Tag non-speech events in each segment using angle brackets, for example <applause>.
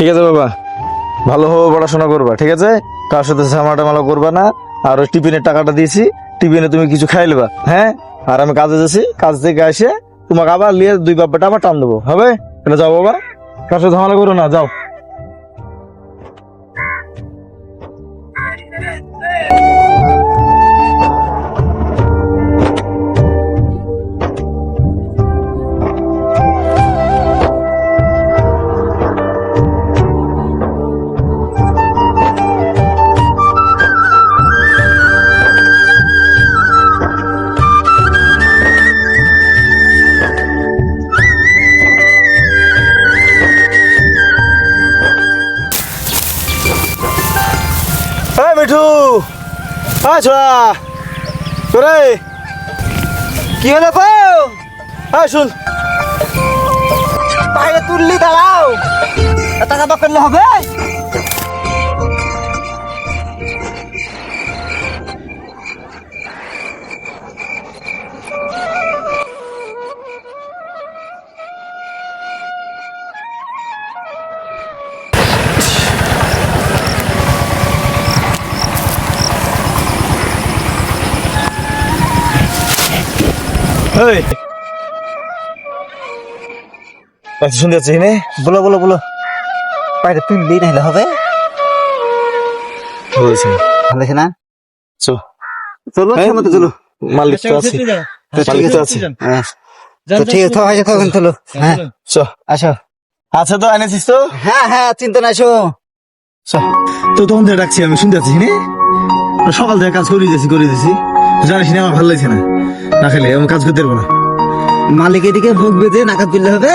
ঠিক আছে বাবা। ভালো ভালোভাবে পড়াশোনা করবা, ঠিক আছে? কার সাথে ঝামাটামালা করবা না? আর ওই টিফিনের টাকাটা দিয়েছি, টিফিনে তুমি কিছু খাই লেবা হ্যাঁ? আর আমি কাজে যাচ্ছি, কাজ থেকে এসে তোমাকে আবার নিয়ে দুই বাপ্পাটা আবার টান দেবো, হবে? এটা যাও বাবা। কার সাথে ঝামেলা করো না, যাও। ছোড়া কি হলো গো হ্যাঁ শুন। বাইরে তুললি দাঁড়াও। টাকা বা করলে হবে? শুনতে যাচ্ছি নে। বলো বলো বলো। বাইরে হবে। বলছি ভালো আছে না? চো চলো হ্যাঁ? সামনে চলো। মালিক তো আছে। মালিক তো আছে। হ্যাঁ। তো ঠিক আছে হয়েছে তখন চলো। হ্যাঁ। চো আসো। আচ্ছা তো এনেছিস তো? হ্যাঁ হ্যাঁ চিন্তা নাই আসো। চো তো তখন থেকে ডাকছি আমি শুনতে সকাল থেকে কাজ করে দিয়েছি করে দিয়েছি জানিস না আমার ভালো লাগছে না না খেলে আমি কাজ করতে পারব না। মালিক এদিকে ভোগ বেঁধে নাকাত দিলে হবে?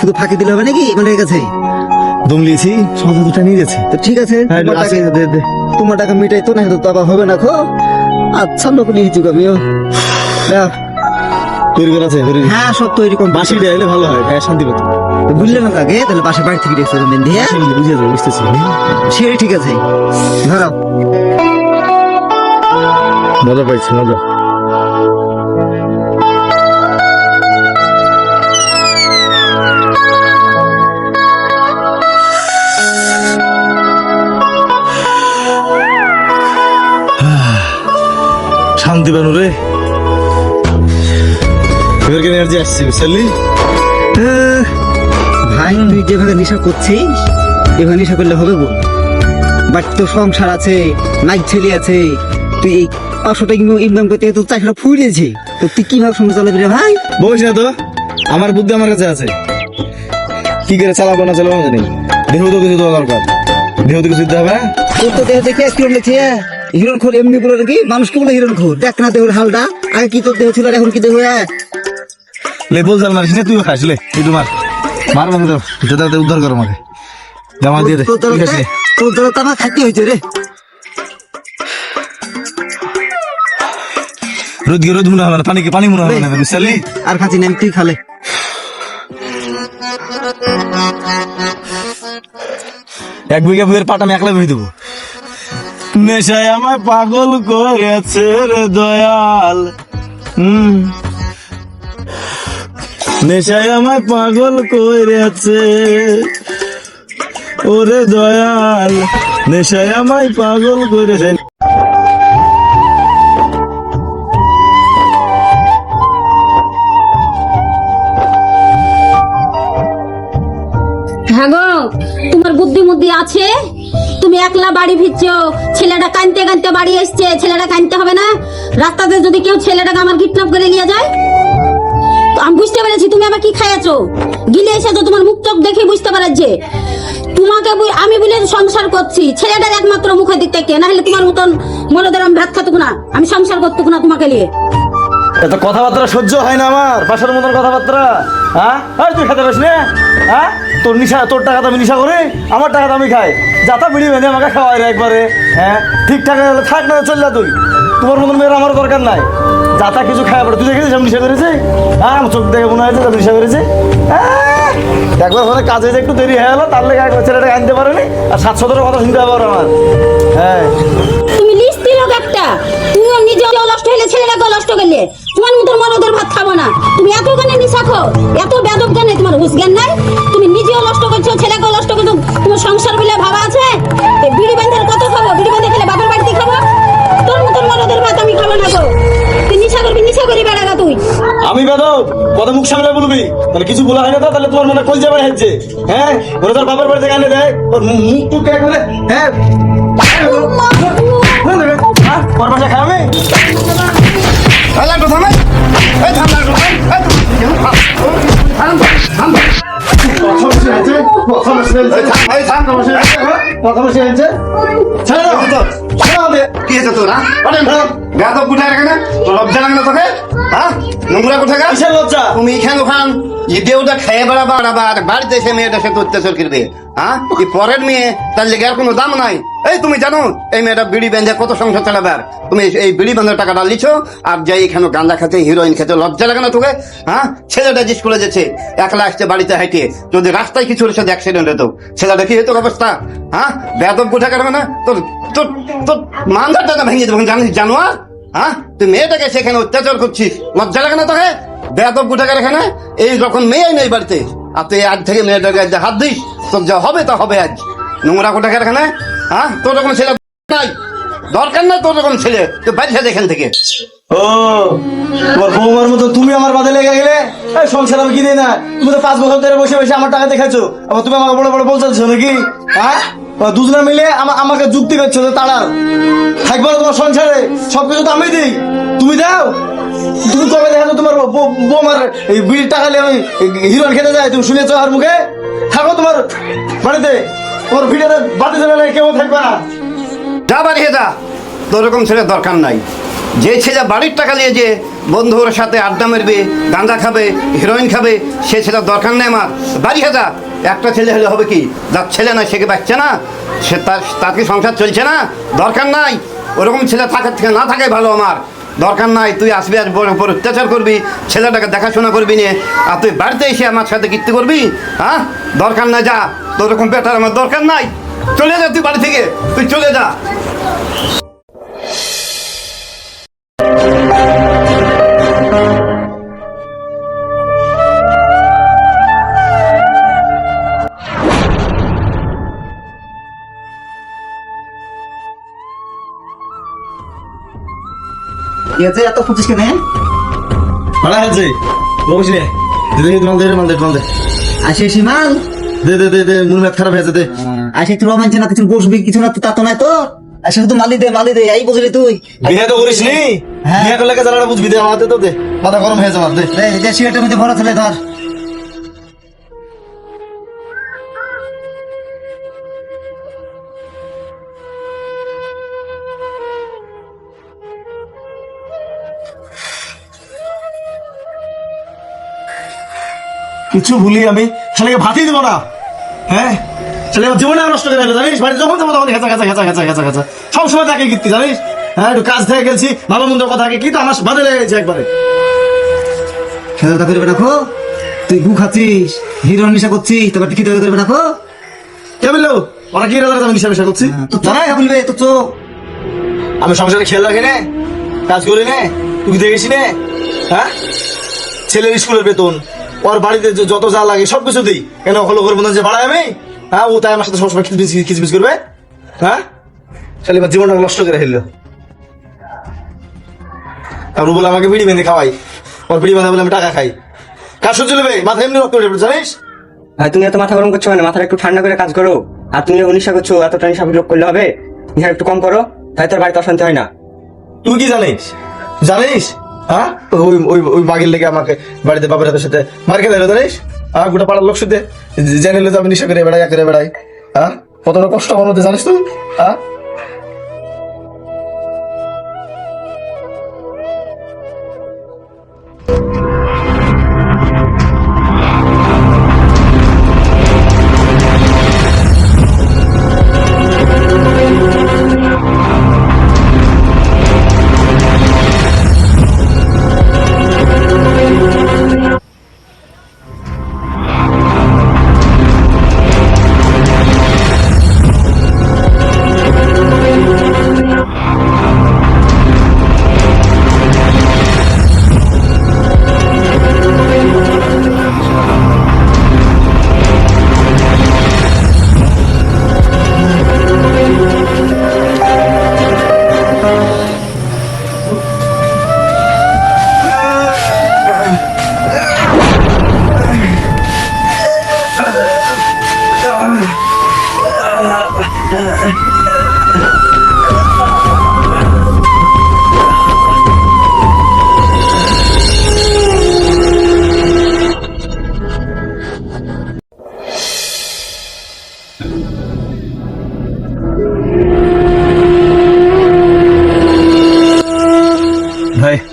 শুধু ফাঁকি দিলে হবে নাকি মালিকের কাছে? দম লিয়েছি দুটা নিয়ে যাচ্ছে। তো ঠিক আছে হ্যাঁ, তোমার টাকা- মিটাই তো না তো আবার হবে না খো। আচ্ছা লোক নিয়ে চুক আমিও। তৈরি করা আছে হ্যাঁ সব তৈরি কম বাসি এলে ভালো হয় গায়ে শান্তি পেত বুঝলে না তাকে তাহলে পাশে বাড়ি থেকে দেখছ দিন দিয়ে বুঝে যাব বুঝতেছি। সে ঠিক আছে। ধরো। মজা পাইছি মজা। শান্তি বানু রে। এবার কেন এনার্জি আসছে বুঝলি ভাই তুই যেভাবে নেশা করছিস এভাবে নেশা করলে হবে বল। বাট তো সংসার আছে নাইট ছেলে আছে তুই এই পাঁচশো টাকা ইনকাম করতে তো চারশো ফুরিয়েছে তো তুই কীভাবে সংসার চালাবি রে ভাই? বলিস না তো আমার বুদ্ধি আমার কাছে আছে। কি করে চালাবো না চালাবো জানি দেহ তো কিছু দেওয়া দরকার। দেহ তো কিছু দিতে হবে তোর তো দেহ দেখে কিরম লেগেছে হিরণ খোর এমনি বলে নাকি? মানুষকে বলে হিরণ খোর। দেখ না দেহের হালটা। আগে কি তোর দেহ ছিল এখন কি দেহ? হ্যাঁ লে বল চাল মারিস না তুইও খাস লে তুই তোমার মার। মানে তো যেটা উদ্ধার কর আমাকে। জামা দিয়ে দে তুই। তোর দ্বারা তো আমার খাইতে হয়েছে রে। রোদ গিয়ে রোদ মনে হবে না পানি কি পানি মনে হবে না বুঝলি আর খাচ্ছি না তুই খালে এক বিঘা বইয়ের পাট আমি একলা বই দেবো। নেশায় আমায় পাগল করেছে রে দয়াল। হুম। নেশায় আমায় পাগল করেছে ওরে দয়াল। নেশায় আমায় পাগল করেছে। আছে? তুমি একলা বাড়ি ফিরছ ছেলেটা কানতে কানতে বাড়ি এসছে, ছেলেটা কানতে হবে না? রাস্তাতে যদি কেউ ছেলেটাকে আমার কিডন্যাপ করে নিয়ে যায়? আমি বুঝতে পেরেছি তুমি আমার কি খাইয়াছো? গিলে এসেছ, তোমার মুখ চোখ দেখে বুঝতে পারছে। তোমাকে বই- আমি বলে সংসার করছি, ছেলেটার একমাত্র মুখের দিক থেকে না হলে তোমার মতন মনোদের আমি ভাত খাতুক না। আমি সংসার করতুক না তোমাকে নিয়ে। এত কথাবার্তা সহ্য হয় না আমার বাসার মতন কথাবার্তা। হ্যাঁ? তুই খেতে পারিস না? হ্যাঁ? তোর নিশা তোর টাকা তো আমি নিশা করি আমার টাকা তো আমি খাই। যাতা বিড়ি বেঁধে আমাকে খাওয়াই রে একবারে হ্যাঁ? ঠিকঠাক থাক না চল যা তুই। তোমার মতন মেয়ের আমার দরকার নাই। যাতা কিছু খাওয়া পড়ে তুই দেখেছিস আমি নিশা করেছি? হ্যাঁ আমার চোখ দেখে মনে হয়েছে আমি নিশা করেছি। হ্যাঁ, একবার ফোনে কাজে একটু দেরি হয়ে গেলো তার লেগে একবার ছেলেটাকে আনতে পারেনি আর সাতশোটার কথা শুনতে হবে আমার। কত মুখ সামলে বলবি? তাহলে কিছু বলা হয় না তাহলে তোমার মনে কল যাবে হচ্ছে। হ্যাঁ? ওরা তোর বাবার বাড়িতে গানে দেয়। ওর মুখ টুক কে করে হ্যাঁ? হ্যাঁ, বাসা লাগতো থাম। কথা বসে আছে। কথা বসে আছে। কথা হ্যাঁ? কথা। কি হয়েছে তোর হ্যাঁ? গাছ কোথায় রেখে না। তোর লজ্জা লাগে না তোকে হ্যাঁ? নোংরা গা কিসের লজ্জা? তুমি খেয়ে বেড়াবা আবার বাড়িতে এসে মেয়েটা সে অত্যাচার করবে হ্যাঁ এই পরের মেয়ে তার লেগে আর কোনো দাম নাই। এই তুমি জানো এই মেয়েটা বিড়ি বেঁধে কত সংসার চালাবে আর তুমি এই বিড়ি বাঁধার টাকাটা লিছো আর যাই এখানে খেতে হিরোইন খেতে লজ্জা লাগে না তোকে হ্যাঁ ছেলেটা যে স্কুলে যাচ্ছে একলা আসছে বাড়িতে হাইটে যদি রাস্তায় কিছু সাথে অ্যাক্সিডেন্ট হতো ছেলেটা কি হতো অবস্থা? হ্যাঁ বেদব কোথা কাটবে না তোর তোর তোর মানজারটা ভেঙে দেবো জানিস জানোয়ার? হ্যাঁ? তুই মেয়েটাকে সেখানে অত্যাচার করছিস? লজ্জা লাগে না তোকে? বেদব কোথাকার এখানে? এই রকম মেয়েই নেই বাড়িতে। আর তুই আজ থেকে মেয়েটাকে আজ হাত দিস, তোর যা হবে তা হবে আজ। নোংরা কোথাকার এখানে? হ্যাঁ? তোর রকম ছেলে নাই। দরকার নাই তোর রকম ছেলে। তুই যা এখান থেকে। ও, তোমার বৌমার মতো তুমি আমার বাদে লেগে গেলে? এই সংসার আমি কিনে না। তুমি তো পাঁচ বছর ধরে বসে বসে আমার টাকা দেখাচ্ছো আবার তুমি আমাকে বড় বড় বলছো নাকি? হ্যাঁ? দুজনে মিলে আমা- আমাকে যুক্তি করছ যে তাড়ার থাকব তোমার সংসারে সবকিছু তো আমি দিই। তুমি দাও। তুমি কবে দেখাচ্ছ তোমার বৌমার এই বিড়ির টাকা আমি হিরোইন খেতে যাই, তুমি শুনেছো আর মুখে? থাকো তোমার বাড়িতে। তোমার ভিডিওতে বাতি চলে কেউ থাকবে না। যা বাড়িয়ে যা। তোর রকম ছেলে দরকার নাই। যে ছেলে বাড়ির টাকা নিয়ে যে বন্ধুর সাথে আড্ডা মারবে, গাঁজা খাবে হিরোইন খাবে, সে ছেলে দরকার নেই আমার। বাড়িয়ে যা একটা ছেলে হলে হবে কি? যার ছেলে না সে বাচ্চা না? সে তার কি সংসার চলছে না? দরকার নাই। ওরকম ছেলে থাকার থেকে না থাকাই ভালো আমার। দরকার নাই, তুই আসবি আর বড় উপর অত্যাচার করবি, ছেলেটাকে দেখাশোনা করবি নিয়ে। আর তুই বাড়িতে এসে আমার সাথে কীর্তি করবি হ্যাঁ? দরকার না যা। তোর রকম বেটার আমার দরকার নাই। চলে যা তুই বাড়ি থেকে, তুই চলে যা। কি আছে এত খুঁজিস কেন? ভাড়া আছে নে দে দে মাল দে মাল দে মাল দে। আসে মাল। দে দে দে দে মন মেদ খারাপ হয়েছে দে আসে তুই রমাঞ্চ না কিছু বসবি কিছু না তা তো নাই তো। আসে শুধু মালি দে মালি দে এই বুঝলি তুই। বিয়ে তো করিস নি হ্যাঁ। বিয়ে করলে জ্বালাটা বুঝবি দে আমাদের তো দে। মাথা গরম হয়ে যাবে দে। এই যে সিগারেটের মধ্যে ভরা থালে ধর। কিছু ভুলি আমি ছেলেকে ভাতই দেবো না। হ্যাঁ? ছেলে জীবনে নষ্ট করে জানিস? বাড়ি যখন তখন সবসময় তাকে জানিস? হ্যাঁ একটু কাজ থেকে গেছি ভালো মন্দ কথা কি তো আমার বাদে একবারে। রাখো তুই গু খাচ্ছিস নেশা করছিস টিকিট বলল? ওরা কি রাজা আমি নিশা করছি? তো জানাই বলবে তো চোখ। আমি সংসারে খেয়াল রাখি নে, কাজ করি নে, তুই দেখেছি নে? হ্যাঁ? ছেলের স্কুলের বেতন। ওর বাড়িতে যে যত যা লাগে সব কিছু দিই। কেন হলো করব না যে ভাড়ায় আমি? হ্যাঁ ও তাই আমার সাথে সবসময় খিচবিচ করবে। হ্যাঁ? ছেলে এবার জীবনটা নষ্ট করে ফেলল। আর ও বলে আমাকে বিড়ি বেঁধে খাওয়াই। ওর বিড়ি বাঁধা বলে আমি টাকা খাই। কাজ সহ্য নেবে মাথা এমনি রক্ত উঠে জানিস? আর তুমি এত মাথা গরম করছ মানে মাথাটা একটু ঠান্ডা করে কাজ করো। আর তুমি যখন নিশা করছ এতটা নিশা বিলোপ করলে হবে? নিশা একটু কম করো তাই তোর বাড়িতে অশান্তি হয় না। তুই কি জানিস? জানিস? হ্যাঁ? ওই ওই ওই লেগে আমাকে বাড়িতে বাবার সাথে মার হলো, জানিস? হ্যাঁ গোটা পাড়ার লোক শুধু জেনে তো আমি নিশা করে বেড়াই করে বেড়াই হ্যাঁ? কতটা কষ্ট আমার মধ্যে, জানিস তুই হ্যাঁ?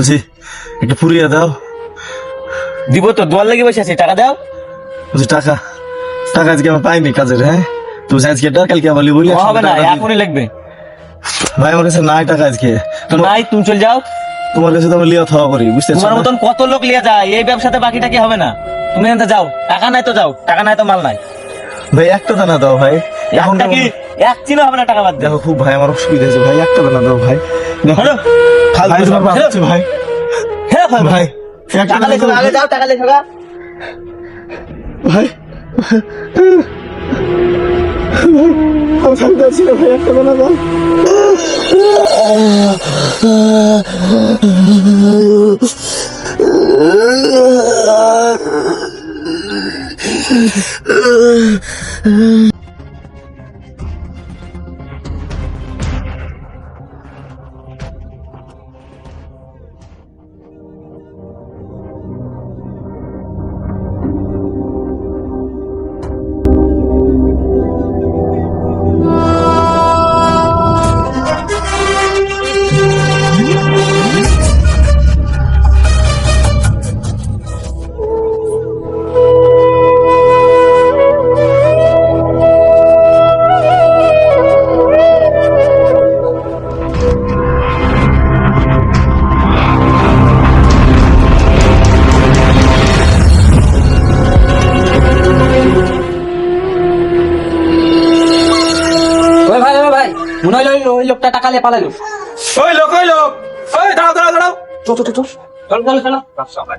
বলছি একটু পুরিয়ে দাও। দিব তো দোয়ার লেগে বসে আছি টাকা দাও। বলছি টাকা? টাকা আজকে আমার পাইনি কাজের হ্যাঁ? তুমি আজকে টাকা কালকে আবার বলি হবে না এখনই লাগবে। ভাই আমার কাছে নাই টাকা আজকে। তো নাই তুমি চলে যাও। তোমার কাছে তো আমি লিয়া থাওয়া করি বুঝতে তোমার মতন কত লোক লিয়ে যায় এই ব্যবসাতে বাকিটা কি হবে না? তুমি এখান যাও টাকা নাই তো যাও টাকা নাই তো মাল নাই। ভাই একটা দানা দাও ভাই। এখন কি? এক চিনো হবে না টাকা বাদ দেখো খুব ভাই আমার অসুবিধা হয়েছে ভাই একটা দানা দাও ভাই। হ্যালো ফালতু তোমার বাপ হচ্ছে ভাই। হ্যাঁ ভাই। ভাই একটা টাকা লেখো আগে যাও টাকা লেখো। ভাই আমি থাকতে পারছি না ভাই একটা দাও। ওই নিয়ে পালাইলো। ওই লোক ওই লোক? ওই দাঁড়াও দাঁড়াও দাঁড়াও। চো চো চো চলো। চলো চলো আব্বা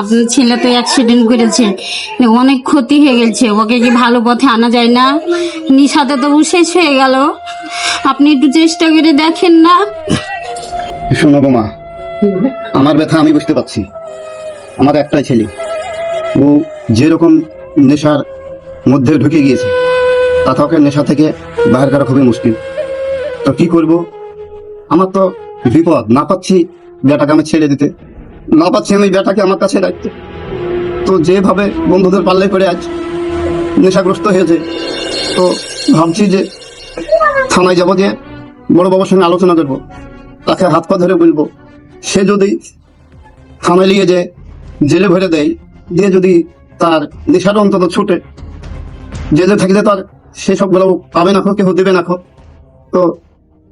আপনার ছেলে তো অ্যাক্সিডেন্ট করেছে অনেক ক্ষতি হয়ে গেছে। ওকে কি ভালো পথে আনা যায় না? নিশাতে তো শেষ হয়ে গেল। আপনি একটু চেষ্টা করে দেখেন না। শোনো বোমা, আমার ব্যথা আমি বুঝতে পারছি। আমার একটাই ছেলে। ও যেরকম নেশার মধ্যে ঢুকে গিয়েছে তাতে ওকে নেশা থেকে বাইর করা খুবই মুশকিল। তো কি করব? আমার তো বিপদ। না পাচ্ছি বেটাকে আমি ছেড়ে দিতে। না পাচ্ছি আমি বেটাকে আমার কাছে রাখতে। তো যেভাবে বন্ধুদের পাল্লে পড়ে আজ নেশাগ্রস্ত হয়েছে, তো ভাবছি যে থানায় যাব যে বড় বাবার সঙ্গে আলোচনা করব, তাকে হাত পা ধরে বলব, সে যদি থানায় নিয়ে যে জেলে ভরে দেয়, দিয়ে যদি তার নেশাটা অন্তত ছুটে, জেলে থাকলে তার সেসবগুলো পাবে না কেউ দেবে না। তো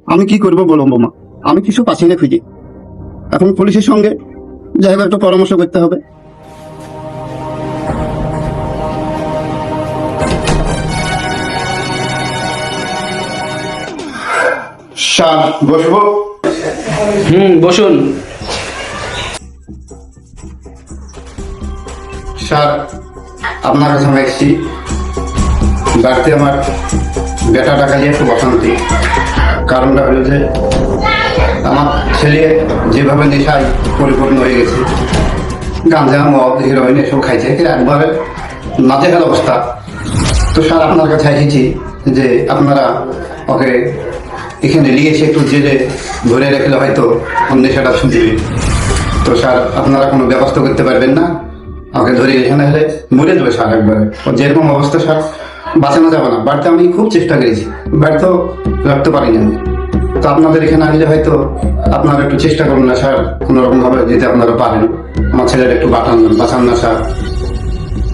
আমি কি করব বলো বোমা? আমি কিছু পাচ্ছি না খুঁজে। এখন পুলিশের সঙ্গে যাই হোক একটা পরামর্শ করতে হবে। বসবো? হুম বসুন। স্যার আপনার কাছে আমি এসেছি। বাড়িতে আমার বেটা টাকা নিয়ে খুব অশান্তি কারণটা হলো যে আমার ছেলে যেভাবে নেশায় পরিপূর্ণ হয়ে গেছে। গাঁজা মদ হিরোইন এসব খাইছে। একবারে নাজেহাল অবস্থা। তো স্যার, আপনার কাছে এসেছি যে আপনারা ওকে এখানে নিয়ে এসে একটু জেলে ধরে রাখলে হয়তো নেশাটা শুনবে তো স্যার, আপনারা কোনো ব্যবস্থা করতে পারবেন না? আমাকে ধরে এখানে হলে মরে দেবে স্যার একবারে। ও যেরকম অবস্থা স্যার, বাঁচানো যাবে না। বাড়িতে আমি খুব চেষ্টা করেছি। বাড়িতেও রাখতে পারি না তো আপনাদের এখানে আসলে হয়তো আপনারা একটু চেষ্টা করুন না স্যার। কোনো রকম ভাবে যেতে আপনারা পারেন। আমার ছেলের একটু বাঁচান বাঁচান না স্যার।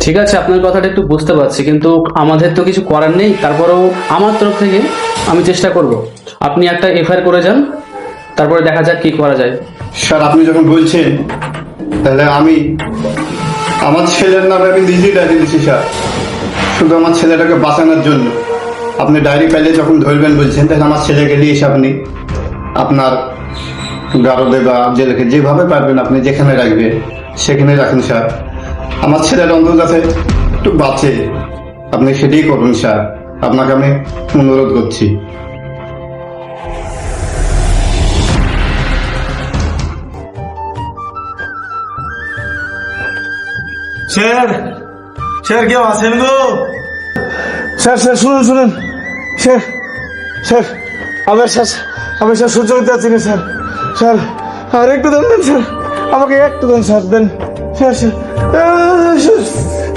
ঠিক আছে আপনার কথাটা একটু বুঝতে পারছি কিন্তু আমাদের তো কিছু করার নেই। তারপরেও আমার তরফ থেকে আমি চেষ্টা করব। আপনি একটা এফআইআর করে যান তারপরে দেখা যাক কি করা যায়। স্যার আপনি যখন বলছেন তাহলে আমি আমার ছেলের নামে আমি নিজেই ডায়েরি দিচ্ছি স্যার। শুধু আমার ছেলেটাকে বাঁচানোর জন্য। আপনি ডায়েরি পাইলে যখন ধরবেন বলছেন তাহলে আমার ছেলেকে নিয়ে এসে আপনি আপনার গারদে বা জেলেকে যেভাবে পারবেন আপনি যেখানে রাখবেন সেখানে রাখুন স্যার। আমার ছেলের অন্তত যাতে একটু বাঁচে। আপনি সেটাই করুন স্যার। আপনাকে আমি অনুরোধ করছি। স্যার স্যার কেউ আছেন গো? স্যার স্যার শুনুন শুনুন। স্যার স্যার আমি স্যার আমি স্যার সহ্য করতে স্যার স্যার আর একটু দেন দেন স্যার আমাকে একটু দেন স্যার দেন sir sir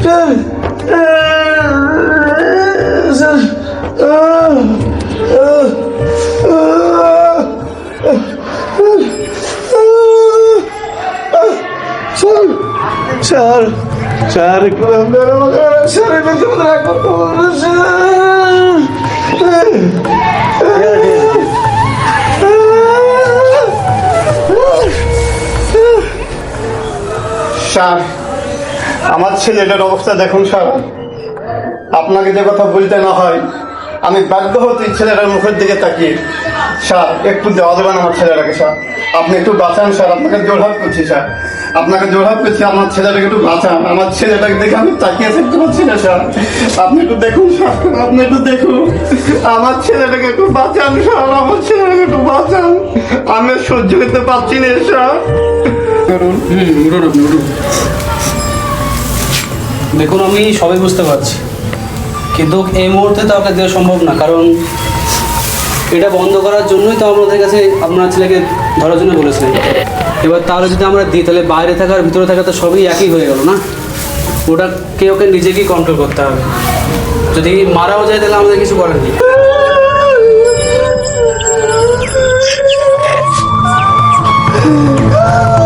sir sir sir sir একটু দাম দেন আমাকে স্যার কেমন রাখব স্যার স্যার, আমার ছেলেটার অবস্থা দেখুন, স্যার। আপনাকে যে কথা বলতে না হয়, আমি বাধ্য হতে ছেলেটার মুখের দিকে তাকিয়ে স্যার, একটু দেওয়া দেবেন আমার ছেলেটাকে, স্যার। আপনি একটু বাঁচান, স্যার। আপনাকে জোরহাত করছি, স্যার। আপনাকে জোরহাত করছি, আমার ছেলেটাকে একটু বাঁচান। আমার ছেলেটাকে দেখে আমি তাকিয়ে থাকতে পারছি না, স্যার। আপনি একটু দেখুন, স্যার। আপনি একটু দেখুন। আমার ছেলেটাকে একটু বাঁচান, স্যার। আমার ছেলেটাকে একটু বাঁচান। আমি সহ্য করতে পারছি না, স্যার। হুম দেখুন, আমি সবাই বুঝতে পারছি। কিন্তু এই মুহূর্তে তো আপনাকে দেওয়া সম্ভব না, কারণ এটা বন্ধ করার জন্যই তো আমাদের কাছে আপনার ছেলেকে ধরার জন্য বলেছিলেন এবার তাহলে যদি আমরা দিই, তাহলে বাইরে থাকা আর ভিতরে থাকা তো সবই একই হয়ে গেল না? ওটাকে ওকে নিজেকেই কন্ট্রোল করতে হবে। যদি মারাও যায়, তাহলে আমাদের কিছু করার নেই। <laughs>